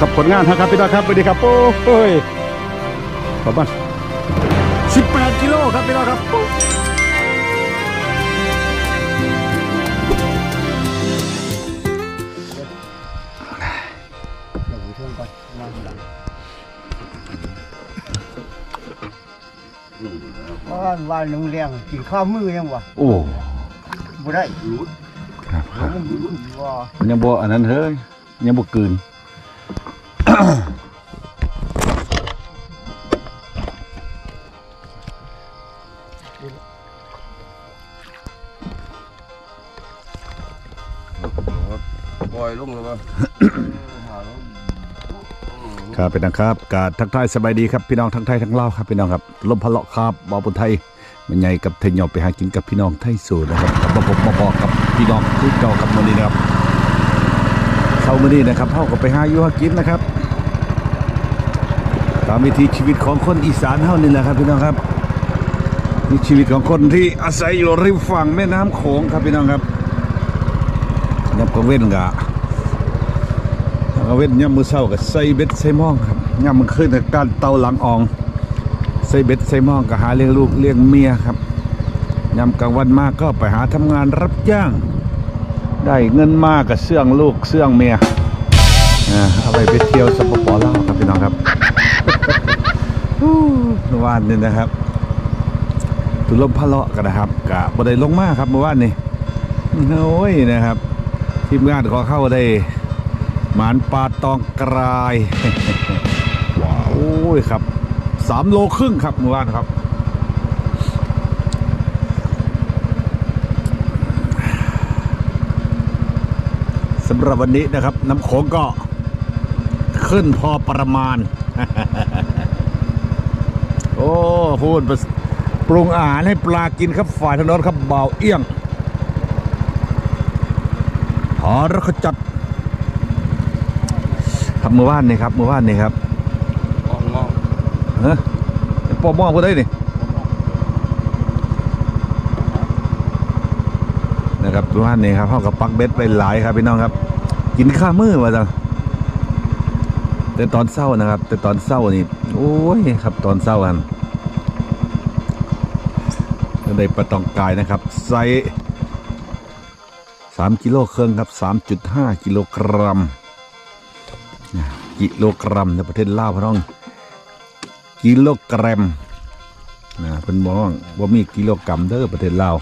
ครับผลงานครับพี่น้องครับสวัสดีครับโอ้ยประมาณ18กิโลครับพี่น้องครับโอ้เดี๋ยวผมช่วยก่อนวางหลังว่านว่านลงแรงกินข้าวมือยังวะโอ้บ่ได้ครับครับมันอยู่ว่ามันยังบ่อันนั้นเฮ้ยยังบ่กลืน ปล่อยลงเลยป่ะครับเป็นนะครับกาทักทายสบายดีครับพี่น้องทั้งไทยทั้งลาวครับพี่น้องครับลมพะเลาะครับบอบุญไทยมันใหญ่กับไทยยอไปหากินกับพี่น้องไทยสูนะครับกับผมมาบอกกับพี่น้องคือเก่ากับมือนี้นะครับเข้ามือนี้นะครับเฮาก็ไปหาอยู่หากินนะครับ ตามวิถีชีวิตของคนอีสานเฮานี่แหละครับพี่น้องครับนี่ชีวิตของคนที่อาศัยอยู่ริมฝั่งแม่น้ำโขงครับพี่น้องครับยับก็เว้นกะเอาเว้นยำมือเศร้ากับใส่เบ็ดใส่มองครับยำมันขึ้นกับการเตาหลังอองใส่เบ็ดใส่มองก็หาเลี้ยงลูกเลี้ยงเมียครับยำกลางวันมากก็ไปหาทำงานรับจ้าง ได้เงินมากกับเสื่องลูกเสื่องเมียอ่าเอาไปไปเที่ยวสปปลาวครับพี่น้องครับ วานนี่นะครับตุลมพะเลาะกันนะครับกะบ่ได้ลงมาครับเมื่อวานนี่โอ้ยนะครับทีมงานขอเข้าได้หมานปลาตองกรายว้าวุ้ยครับสามโลครึ่งครับเมื่อวานครับสำหรับวันนี้นะครับน้ำโขงก็ขึ้นพอประมาณ โอ้พูดปรุงอาหารให้ปลากินครับฝ่ายถนนครับเบาวเอี้ยงหอรขจัดครับเมื่อวานนี่ครับเมื่อวานนี่ครับมองมองเฮ้ยปอมองก็ได้นี่นะครับเมื่อวานนี่ครับเขากับปักเบ็ดไปหลายครับพี่น้องครับ กินข้าวมือมาจังแต่ตอนเศร้านะครับ แต่ตอนเศร้านี่ โอ้ยครับตอนเศร้ากันก็ได้ปลาตองกายนะครับไซส์สามกิโลครึ่งครับสามจุดห้ากิโลกรัมกิโลกรัมในประเทศลาวพี่น้อง กิโลกรัมนะเพิ่นบอกว่าบ่มีกิโลกรัมเด้อประเทศลาว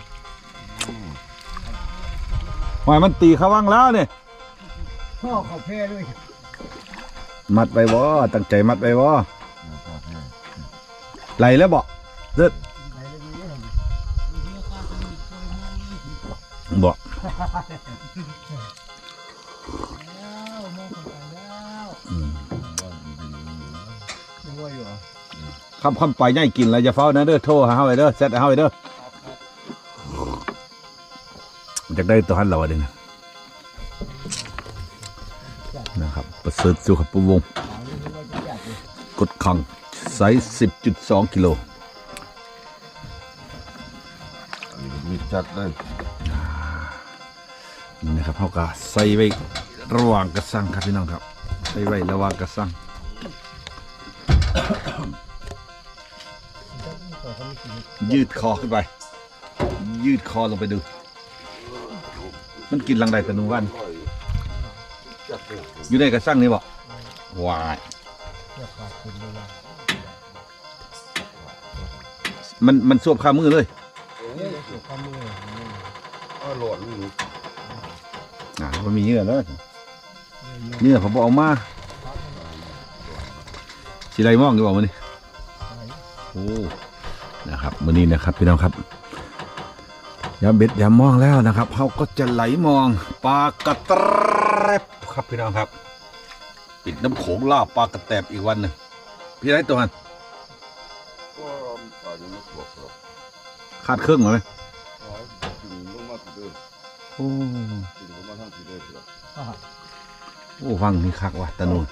หอยมันตีเขาวังแล้วเนี่ยพ่อเขาแพ้ด้วยมัดไปบ่ตั้งใจมัดไปบ่ ไหลแล้วบ่เด็ดบ่ยังว่าอยู่เหรอคำคำไปย่ายกินแล้วจะเฝ้านะเด้อโทรหาเฮาไว้เด้อเซตห้เฮาไว้เด้ออยากได้ตัวหันเราเด้อนะครับ ประเสริฐสุขประวงกดขัง ไซส์ 10.2 กิโลมีจัดเลยนี่นะครับเขาก็ใส่ไว้ระหว่างกระสังครับพี่น้องครับ ใส่ไว้ระหว่างกระสังยืดคอขึ้นไป ยืดคอลงไปดู มันกินรังใดแต่หนูวันจัดเลยอยู่ในกระสังนี่บ่วายเสื้อขาดคุณเลยว่า มันมันสวบขามือเลยเฮ้ยเสื้อข้ามืออ้าวหลอดนี่อ่ามันมีเยื่อเลยเยื่อผมบอกเอามาสิไรมองดีบอกมันนี่โอ้นะครับวันนี้นะครับพี่น้องครับยามเบ็ดยามมองแล้วนะครับเขาก็จะไหลมองปลากระแตบครับพี่น้องครับ ปิดน้ำโขงล่าปลากระแตบอีกวันหนึ่งพี่ไรตัวมันก็ ตายยังไม่ตรวจสอบขาดเครื่องเหรอไหมถึงลงมาถึงเดิมโอ้ถึงลงมาทั้งทีเดิมเลยโอ้ฟังนี่คักว่ะตะนูน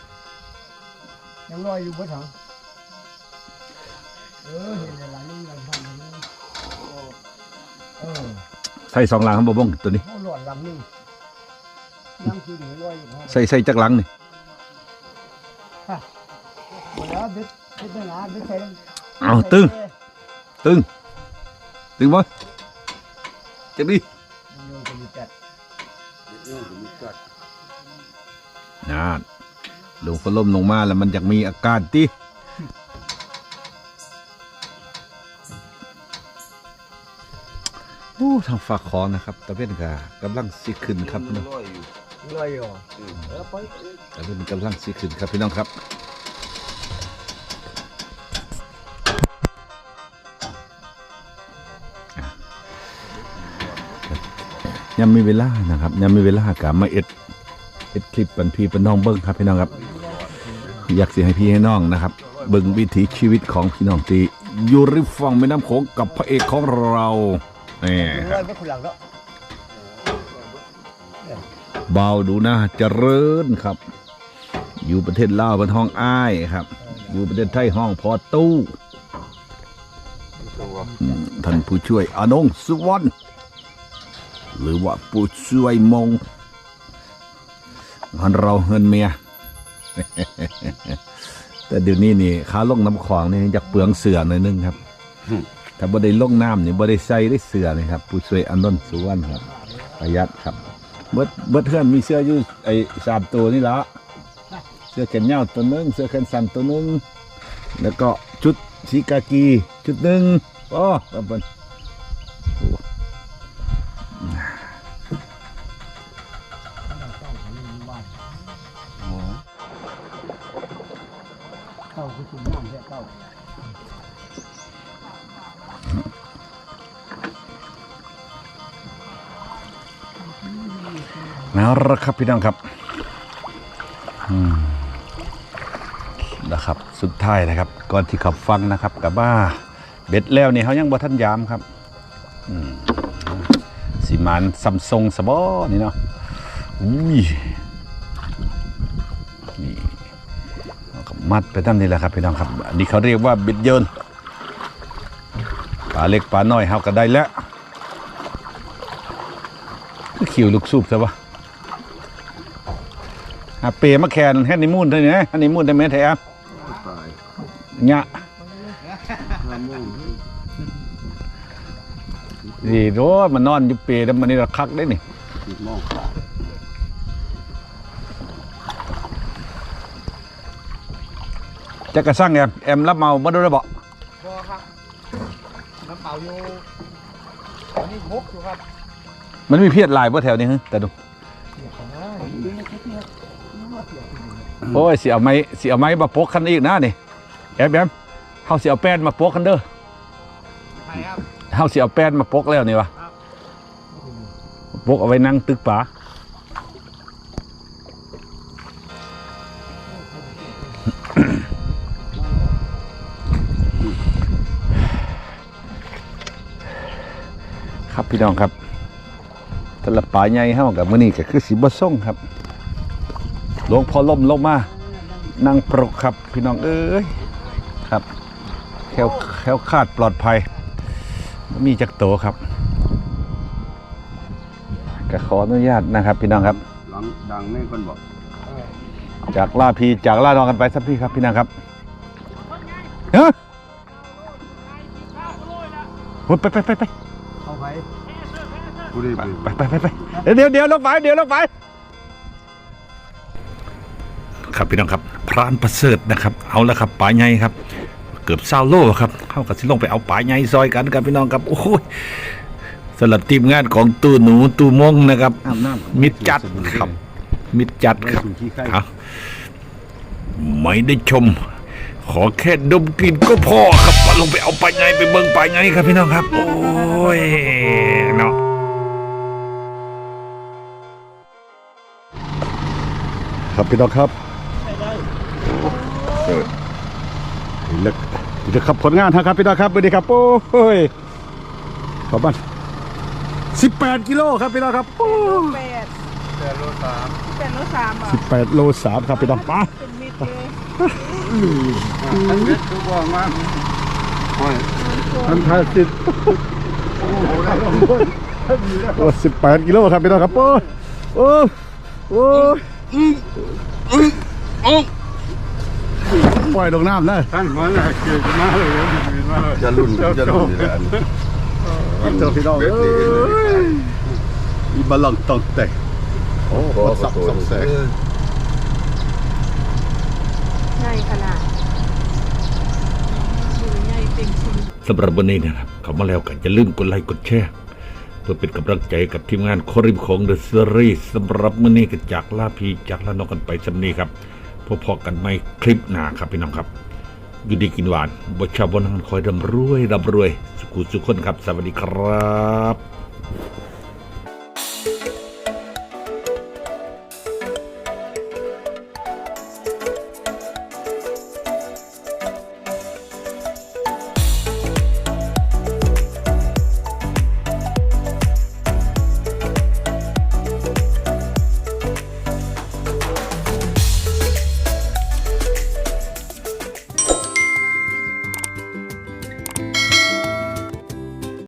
ยังลอยอยู่บนถังเออเห็นอะไรนี่หลังพันนี่เออใส่สองหลังครับบ่บ้งตัวนี้เขาหลอดหลังนึงยังคือเหนือลอยอยู่ครับใส่ใส่จักหลังนี่หมดแล้วเบ็ดเบ็ดไม่หนาเบ็ดใส่เอาตึง ตึง ตึงบ่เจ็บดิโยนไปอยู่จัดเรื่องมีกัดน่าลงฝนลมลงมาแล้วมันอยากมีอาการติโอ้ทางฝากของนะครับตะเวนกากำลังสิขึ้นครับพี่น้องร้อยอยู่ลอยอยู่อืมเออไปตะเวนกำลังสิขึ้นครับพี่น้องครับ ยังมีเวลานะครับ ยังมีเวลากะมาเอ็ดเอ็ดคลิปปันพี่ปันน้องเบิ้งครับพี่น้องครับ อยากสิให้พี่ให้น้องนะครับ เบิ่งวิถีชีวิตของพี่น้องที่อยู่ริมฝั่งแม่น้ำโขงกับพระเอกของเรานี่ยไปคนหลังแล้วเบาดูนะเจริญครับ อยู่ประเทศลาวเป็นห้องอ้ายครับ อยู่ประเทศไทยห้องพอตู้ท่านผู้ช่วยอนงสุวรรณ หรือว่าผู้ช่วยมงหันเราเฮินเมียแต่เดี๋ยวนี้นี่ขาลงน้ำขวางนี่อยากเปลืองเสือหน่อยนึงครับถ้าบ่ได้ลงน้ำนี่บ่ได้ใส่ได้เสือเลยครับผู้ช่วยอานนท์สุวรรณครับ ประหยัดครับเบิดเบิดเพื่อนมีเสื้ออยู่ไอ้สามตัวนี่ละเสื้อแขนยาวตัวหนึงเสื้อแขนสั้นตัวหนึงแล้วก็ชุดสีกากีชุดหนึ่งโอ้ครับ เอาละครับพี่น้องครับนะครับ สุดท้ายนะครับ ก่อนที่ขับฟังนะครับกับว่าเบ็ดแล้วนี่เขายังบ่ทันยามครับสีมานซัมซุงสบอนี่เนาะอุ้ยนี่เอาก็มัดไปตั้งนี่แหละครับพี่น้องครับอันนี้เขาเรียกว่าเบ็ดเยินปลาเล็กปลาน้อยเฮาก็ได้แล้วคิวลูกสูบซะวะ อาเปมาแคนแฮนนีมูนเท่านี้นะแฮนนีมูนได้ไหมแท้ตายเนี่ยห้าโมงนี่โรมันนอนอยู่เปรแล้วมันนี่ระคักได้นี่สิบโมงจะกระสั่งแอมแอมรับเมาบ่ได้บ่พอครับน้ำเปล่าอยู่ตอนนี้พกอยู่ครับมันมีเพียดหลายบ่แถวนี้ฮะแต่ดู เปียเปียกเปียกน้ำว่าเปียเอาไม้สิเอาไม้มาปกคันอีกนะนี่แอมแอมเฮาเสิเอาแป้นมาปกคันเด้อเฮาสิเอาแป้นมาปกแล้วนี่วะปกเอาไว้นั่งตึกป่าครับพี่น้องครับแต่ละป่าใหญ่เฮากับมื้อนี้ก็คือสิบ่ส่งครับ หลวงพ่อล่มลงมานั่งปรกครับพี่น้องเอ้ยครับแคล้วแคล้วคลาดปลอดภัยบ่มีจักโตครับก็ขออนุญาตนะครับ พี่น้องครับหลังดังแม่คนบอก จากล่าพีจากล่านองกันไปสักพี่ครับพี่น้องครับเฮ้ยโอ้ยไปไปไปไปเข้าไปผู้ใดไปไปไปไปไปเดี๋ยวเดี๋ยวลงไปเดี๋ยวลงไป ครับพี่น้องครับพรานประเสริฐนะครับ เอาละครับป่าใหญ่ครับ เกือบเศร้าโลครับเข้ากับสิลงไปเอาป่าใหญ่ซอยกันครับพี่น้องครับโอ้ยสำหรับทีมงานของตู้หนูตู้มงนะครับอาบน้ำมิดจัดครับ มิดจัดครับเอาไม่ได้ชม ขอแค่ดมกลิ่นก็พอครับมาลงไปเอาไปไงไปเบิ่งไปไงครับพี่น้องครับ โอ้ยเนาะครับพี่น้องครับ เออนี่แหละนี่แหละครับผลงานครับพี่น้องครับสวัสดีครับโอ้ยขอบคุณสิบแปดกิโลครับพี่น้องครับโอ้ยแปดแค่โลสามแปดโลสามอะสิบแปดโลสามครับพี่น้องมาเป็นมิตรเลยท่านเวททุกว่ามาโอ้ยพันห้าสิบโอ้โหได้ลงบนโอ้สิบแปดกิโลครับพี่น้องครับโอ้ยโอ้ยโอ้ย ปล่อยลงน้ำนะท่านมันน่ะเกิดมาเลยมีมาเลยจะรุ่นจะรุ่นนี่แหละอันเจอพี่น้องเอ้ยอีบาลังตองแตกโอ้โหสับสับแสกใช่ขนาดดูใหญ่เต็มชิ้นสำหรับวันนี้นะครับเขามาแล้วกันอย่าลืมกดไลค์กดแชร์เพื่อเป็นกำลังใจกับทีมงานคอริมของเดอะซีรีส์สำหรับมื้อนี้ก็จากลาพีจากลานอกกันไปสำนี้ครับ พบพอกันใหม่คลิปหน้าครับพี่น้องครับอยู่ดีกินหวานบชาวบนังคอยร่ำรวยร่ำรวย สุขุสุขคนครับ สวัสดีครับ